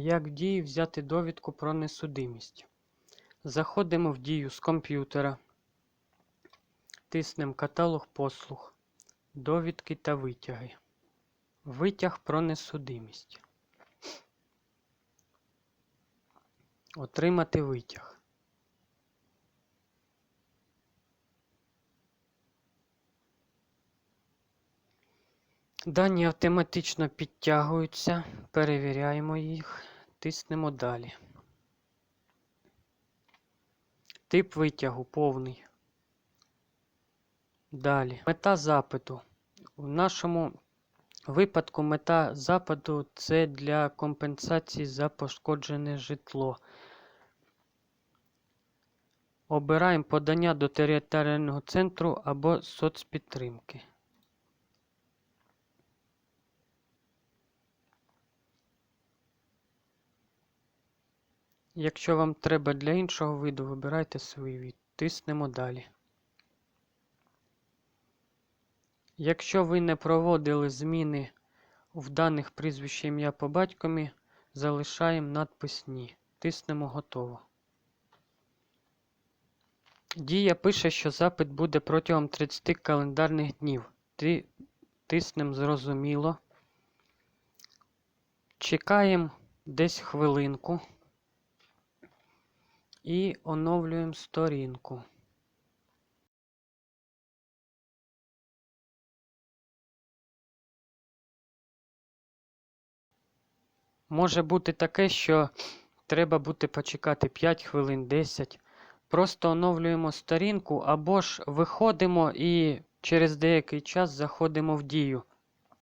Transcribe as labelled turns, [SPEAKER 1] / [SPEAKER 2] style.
[SPEAKER 1] Як дії взяти довідку про несудимість? Заходимо в дію з комп'ютера, тиснемо каталог послуг, довідки та витяги. Витяг про несудимість. Отримати витяг. Дані автоматично підтягуються, перевіряємо їх, тиснемо далі. Тип витягу повний. Далі. Мета запиту. У нашому випадку мета запиту це для компенсації за пошкоджене житло. Обираємо подання до територіального центру або соцпідтримки. Якщо вам треба для іншого виду, вибирайте свій від. Тиснемо далі. Якщо ви не проводили зміни в даних прізвище ім'я по батькові, залишаємо надпис Ні. Тиснемо Готово. Дія пише, що запит буде протягом 30 календарних днів. Тиснемо Зрозуміло. Чекаємо десь хвилинку і оновлюємо сторінку. Може бути таке, що треба буде почекати 5 хвилин, 10. Просто оновлюємо сторінку або ж виходимо і через деякий час заходимо в дію.